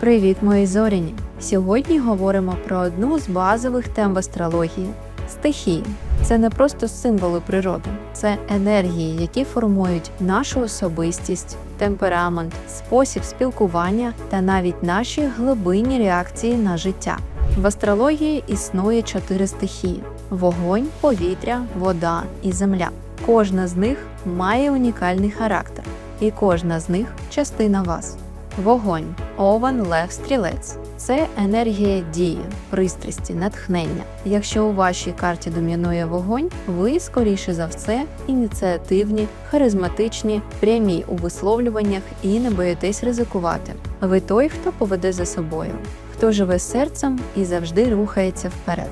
Привіт, мої зоряні! Сьогодні говоримо про одну з базових тем в астрології стихії. Це не просто символи природи, це енергії, які формують нашу особистість, темперамент, спосіб спілкування та навіть наші глибинні реакції на життя. В астрології існує чотири стихії: вогонь, повітря, вода і земля. Кожна з них має унікальний характер, і кожна з них частина вас. Вогонь, овен, лев, стрілець це енергія дії, пристрасті, натхнення. Якщо у вашій карті домінує вогонь, ви, скоріше за все, ініціативні, харизматичні, прямі у висловлюваннях і не боїтесь ризикувати. Ви той, хто поведе за собою, хто живе серцем і завжди рухається вперед.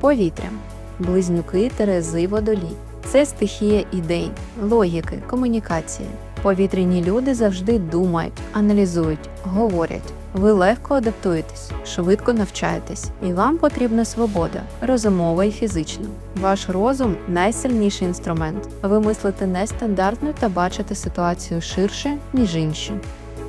Повітря, близнюки, терези, водолій. Це стихія ідей, логіки, комунікації. Повітряні люди завжди думають, аналізують, говорять. Ви легко адаптуєтесь, швидко навчаєтесь, і вам потрібна свобода, розумова і фізична. Ваш розум найсильніший інструмент. Ви мислите нестандартно та бачите ситуацію ширше, ніж інші.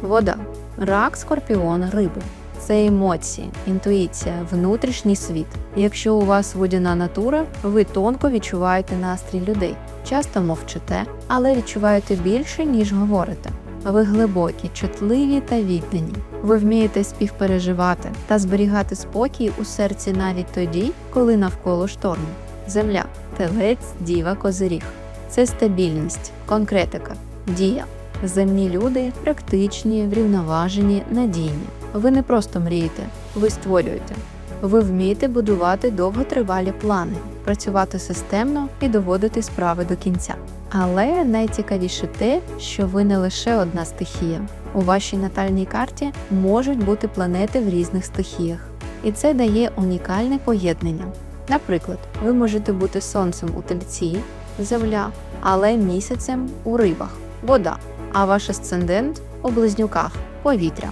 Вода, рак, скорпіон, риби. Це емоції, інтуїція, внутрішній світ. Якщо у вас водяна натура, ви тонко відчуваєте настрій людей. Часто мовчите, але відчуваєте більше, ніж говорите. Ви глибокі, чутливі та віддані. Ви вмієте співпереживати та зберігати спокій у серці навіть тоді, коли навколо шторму. Земля, телець, діва, козиріг. Це стабільність, конкретика, дія. Земні люди практичні, врівноважені, надійні. Ви не просто мрієте, ви створюєте. Ви вмієте будувати довготривалі плани, працювати системно і доводити справи до кінця. Але найцікавіше те, що ви не лише одна стихія. У вашій натальній карті можуть бути планети в різних стихіях, і це дає унікальне поєднання. Наприклад, ви можете бути сонцем у тельці, земля, але місяцем у рибах, вода, а ваш асцендент у близнюках, повітря.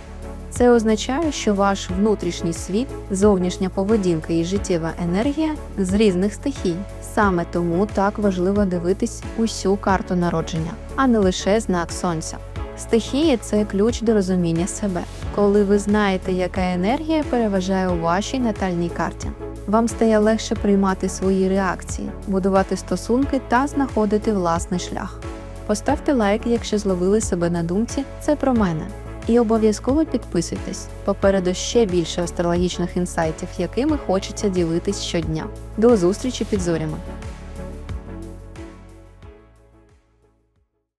Це означає, що ваш внутрішній світ, зовнішня поведінка і життєва енергія з різних стихій. Саме тому так важливо дивитись усю карту народження, а не лише знак сонця. Стихії це ключ до розуміння себе. Коли ви знаєте, яка енергія переважає у вашій натальній карті, вам стає легше приймати свої реакції, будувати стосунки та знаходити власний шлях. Поставте лайк, якщо зловили себе на думці, це про мене. І обов'язково підписуйтесь. Попереду ще більше астрологічних інсайтів, якими хочеться ділитись щодня. До зустрічі під зорями!